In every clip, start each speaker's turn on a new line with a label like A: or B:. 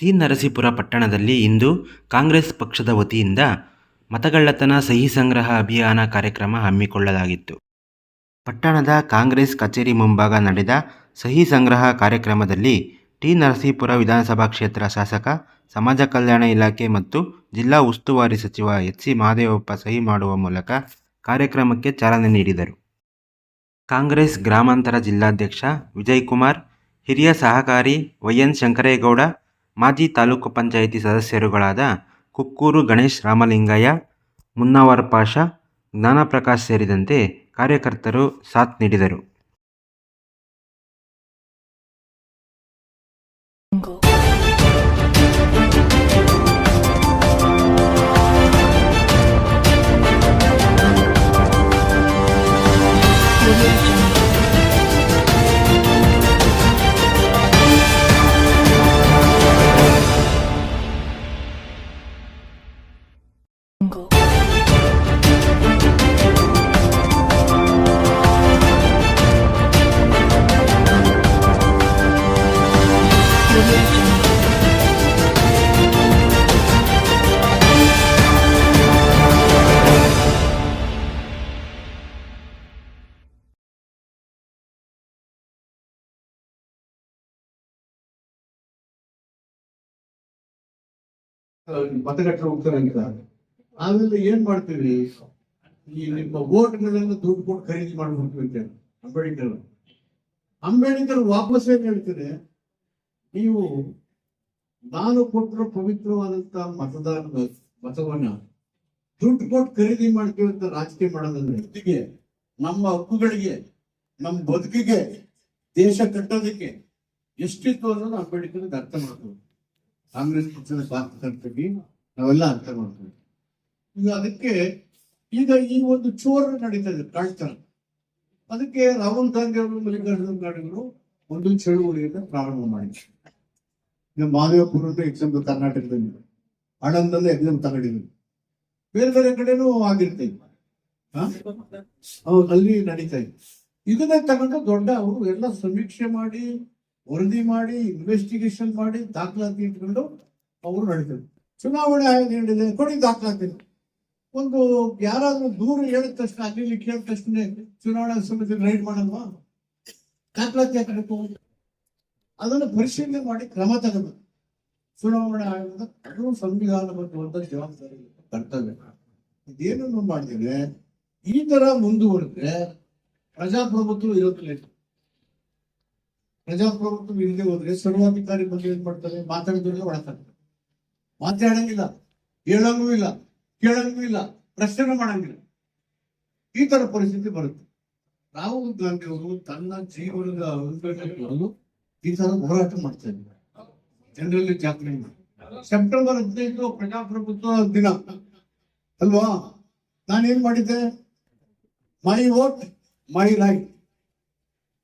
A: T Narasipura ಪಟ್ಟಣದಲ್ಲಿ ಇಂದು ಕಾಂಗ್ರೆಸ್ ಪಕ್ಷದ ವತಿಯಿಂದ ಮತಗಳ್ಳತನ ಸಹಿ ಸಂಗ್ರಹ ಅಭಿಯಾನ ಕಾರ್ಯಕ್ರಮ ಹಮ್ಮಿಕೊಳ್ಳಲಾಗಿತ್ತು. ಪಟ್ಟಣದ ಕಾಂಗ್ರೆಸ್ ಕಚೇರಿ ಮುಂಭಾಗ ನಡೆದ ಸಹಿ ಸಂಗ್ರಹ ಕಾರ್ಯಕ್ರಮದಲ್ಲಿ ಟಿ ನರಸೀಪುರ ವಿಧಾನಸಭಾ ಕ್ಷೇತ್ರ ಶಾಸಕ, ಸಮಾಜ ಕಲ್ಯಾಣ ಇಲಾಖೆ ಮತ್ತು ಜಿಲ್ಲಾ ಉಸ್ತುವಾರಿ ಸಚಿವ ಎಚ್ ಸಿ ಮಹದೇವಪ್ಪ ಸಹಿ ಮಾಡುವ ಮೂಲಕ ಕಾರ್ಯಕ್ರಮಕ್ಕೆ ಚಾಲನೆ ನೀಡಿದರು. ಕಾಂಗ್ರೆಸ್ ಗ್ರಾಮಾಂತರ ಜಿಲ್ಲಾಧ್ಯಕ್ಷ ವಿಜಯ್ ಕುಮಾರ್, ಹಿರಿಯ ಸಹಕಾರಿ ವೈಎನ್ ಶಂಕರೇಗೌಡ ಮಾಜಿ ತಾಲೂಕು ಪಂಚಾಯಿತಿ ಸದಸ್ಯರುಗಳಾದ ಕುಕ್ಕೂರು ಗಣೇಶ್ ರಾಮಲಿಂಗಯ್ಯ ಮುನ್ನವರ್ ಪಾಷ ಜ್ಞಾನಪ್ರಕಾಶ್ ಸೇರಿದಂತೆ ಕಾರ್ಯಕರ್ತರು ಸಾಥ್ ನೀಡಿದರು.
B: ಮತಗಟ್ಟೆ ಹೋಗ್ತಾರೆ ಅಂತ ಆಮೇಲೆ ಏನ್ ಮಾಡ್ತೀವಿ ಈ ನಿಮ್ಮ ವೋಟ್ಗಳನ್ನ ದುಡ್ಡು ಕೊಟ್ಟು ಖರೀದಿ ಮಾಡ್ಬಿಡ್ತೀವಿ ಅಂತ ಅಂಬೇಡ್ಕರ್ ಅಂಬೇಡ್ಕರ್ ವಾಪಸ್ ಏನ್ ಹೇಳ್ತಾರೆ? ನೀವು ನಾನು ಕೊಟ್ಟರು ಪವಿತ್ರವಾದಂತ ಮತದಾರನ ಮತವನ್ನ ದುಡ್ಡು ಕೊಟ್ಟು ಖರೀದಿ ಮಾಡ್ತೀವಿ ಅಂತ ರಾಜಕೀಯ ಮಾಡೋದಂದ್ರೆ ಜೊತೆಗೆ ನಮ್ಮ ಹಕ್ಕುಗಳಿಗೆ, ನಮ್ಮ ಬದುಕಿಗೆ, ದೇಶ ಕಟ್ಟೋದಕ್ಕೆ ಎಷ್ಟಿತ್ತು ಅನ್ನೋದು ಅಂಬೇಡ್ಕರ್ ಅರ್ಥ ಮಾಡ್ತೀವಿ ಕಾಂಗ್ರೆಸ್ ಪಕ್ಷದ ಕಾರ್ಯಕರ್ತರಿಗೆ ನಾವೆಲ್ಲ ಅರ್ಥ ಮಾಡ್ತೀವಿ. ಈಗ ಅದಕ್ಕೆ ಈಗ ಈ ಒಂದು ಚೋರ ನಡೀತಾ ಇದೆ ಅದಕ್ಕೆ ರಾಹುಲ್ ಗಾಂಧಿ ಅವರು, ಮಲ್ಲಿಕಾರ್ಜುನ ಖರ್ಗೆಯವರು ಒಂದು ಚಳುವಳಿಯನ್ನ ಪ್ರಾರಂಭ ಮಾಡಿದ್ರು. ಈಗ ಮಾದೇವಪುರ ಎಕ್ಸಾಂಪಲ್ ಕರ್ನಾಟಕದಲ್ಲಿ. ಆಣಂದಲ್ಲಿ ಎಕ್ಸಾಮ್ ತಗೊಂಡಿದ್ರು ಬೇರೆ ಬೇರೆ ಕಡೆನೂ ಆಗಿರ್ತೇವೆ ಅಲ್ಲಿ ನಡೀತಾ ಇದೆ. ಇದನ್ನೇ ತಗೊಂಡು ದೊಡ್ಡ ಅವರು ಎಲ್ಲ ಸಮೀಕ್ಷೆ ಮಾಡಿ ವರದಿ ಮಾಡಿ ಇನ್ವೆಸ್ಟಿಗೇಷನ್ ಮಾಡಿ ದಾಖಲಾತಿ ಇಟ್ಕೊಂಡು ಅವರು ನಡೀತಾರೆ ಚುನಾವಣೆ ಆಯೋಗ ಹೇಳಿದೆ, ಕೊಡಿ ದಾಖಲಾತಿ. ಒಂದು ಯಾರಾದ್ರೂ ದೂರ ಹೇಳಿದ ತಕ್ಷಣ ಅಲ್ಲಿ ಕೇಳಿದ ತಕ್ಷಣ ಚುನಾವಣಾ ಸಮಿತಿ ರೈಡ್ ಮಾಡಲ್ವಾ? ದಾಖಲಾತಿ ಹಾಕಬೇಕು ಅದನ್ನು ಪರಿಶೀಲನೆ ಮಾಡಿ ಕ್ರಮ ತಗೋಬೇಕು ಚುನಾವಣಾ ಆಯೋಗದ ಸಂವಿಧಾನ ಸಂವಿಧಾನಬದ್ಧವಾದ ಜವಾಬ್ದಾರಿ ಕರ್ತವ್ಯ. ಇದೇನನ್ನು ಮಾಡಿದ್ರೆ, ಈ ತರ ಮುಂದುವರೆದ್ರೆ ಪ್ರಜಾಪ್ರಭುತ್ವ ಇರೋದಿಲ್ಲ. ಪ್ರಜಾಪ್ರಭುತ್ವ ಇಲ್ಲದೆ ಹೋದ್ರೆ ಸರ್ವಾಧಿಕಾರಿ ಬಗ್ಗೆ ಏನ್ ಮಾಡ್ತಾರೆ? ಮಾತಾಡಿದ್ರೆ ಒಳತಾರೆ ಮಾತಾಡಂಗಿಲ್ಲ, ಹೇಳಂಗೂ ಇಲ್ಲ, ಕೇಳಂಗೂ ಇಲ್ಲ ಪ್ರಶ್ನೆ ಮಾಡಂಗಿಲ್ಲ. ಈ ತರ ಪರಿಸ್ಥಿತಿ ಬರುತ್ತೆ. ರಾಹುಲ್ ಗಾಂಧಿ ಅವರು ತನ್ನ ಜೀವನದ ಅನುಕೂಲಗಳು ಈ ತರ ಹೋರಾಟ ಮಾಡ್ತಾ ಇದ್ದಾರೆ. ಜನರಲ್ಲಿ ಜಾತ್ರೆ. ಸೆಪ್ಟೆಂಬರ್ ಹದಿನೈದು ಪ್ರಜಾಪ್ರಭುತ್ವ ದಿನ. ಅಲ್ವಾ? ನಾನೇನ್ ಮಾಡಿದ್ದೆ? ಮೈ ವೋಟ್, ಮೈ ರೈಟ್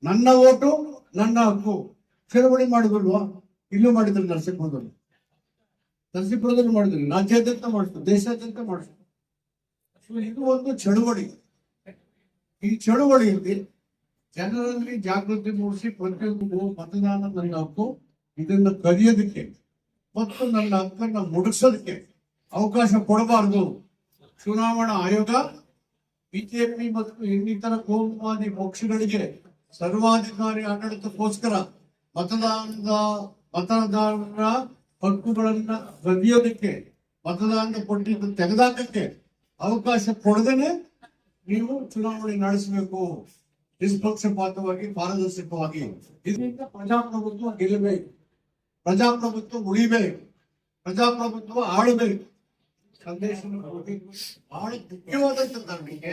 B: ನನ್ನ ಓಟು ನನ್ನ ಹಕ್ಕು. ಚಳವಳಿ ಮಾಡಿದ್ರು ಇಲ್ಲೂ ಮಾಡಿದ್ರು ನರಸಿಂಹದಲ್ಲಿ ನರಸಿಂಹದಲ್ಲಿ ಮಾಡಿದ್ರು. ರಾಜ್ಯಾದ್ಯಂತ ಮಾಡಿಸ್ತು, ದೇಶಾದ್ಯಂತ ಮಾಡಿಸ್ತು. ಇದು ಒಂದು ಚಳುವಳಿ. ಈ ಚಳುವಳಿಯಲ್ಲಿ ಜನರಲ್ಲಿ ಜಾಗೃತಿ ಮೂಡಿಸಿ ಪ್ರತಿಯೊಂದು ಮತದಾನ ನನ್ನ ಹಕ್ಕು. ಇದನ್ನ ಕಲಿಯೋದಕ್ಕೆ ಮತ್ತು ನನ್ನ ಹಕ್ಕನ್ನ ಮುಡಿಸೋದಕ್ಕೆ ಅವಕಾಶ ಕೊಡಬಾರದು. ಚುನಾವಣಾ ಆಯೋಗ, ಬಿಜೆಪಿ ಮತ್ತು ಇನ್ನಿತರ ಕೋಮುವಾದಿ ಪಕ್ಷಗಳಿಗೆ ಸರ್ವಾಧಿಕಾರಿ ಆಡಳಿತಕ್ಕೋಸ್ಕರ ಮತದಾನದ, ಮತದಾರರ ಹಕ್ಕುಗಳನ್ನ ಬಗೆಯೋದಕ್ಕೆ, ಮತದಾನದ ಪಟ್ಟಿಯನ್ನು ತೆಗೆದಾಕಕ್ಕೆ ಅವಕಾಶ ಕೊಡದೇನೆ ನೀವು ಚುನಾವಣೆ ನಡೆಸಬೇಕು. ನಿಷ್ಪಕ್ಷಪಾತವಾಗಿ, ಪಾರದರ್ಶಕವಾಗಿ. ಇದರಿಂದ ಪ್ರಜಾಪ್ರಭುತ್ವ ಗೆಲ್ಲಬೇಕು. ಪ್ರಜಾಪ್ರಭುತ್ವ ಉಳಿಬೇಕು. ಪ್ರಜಾಪ್ರಭುತ್ವ ಆಳಬೇಕು. ಸಂದೇಶ. ಬಹಳ ಮುಖ್ಯವಾದಂತ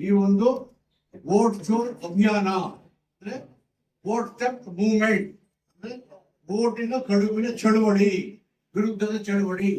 B: ಈ ಒಂದು ವೋಟ್ ಚೋರ್ ಅಭಿಯಾನ. ಅಂದ್ರೆ ವೋಟ್ ಸ್ಟೆಪ್ ಮೂವ್ಮೆಂಟ್ ಅಂದ್ರೆ ವೋಟಿನ ಕಡುವಿನ ಚಳುವಳಿ ವಿರುದ್ಧದ ಚಳುವಳಿ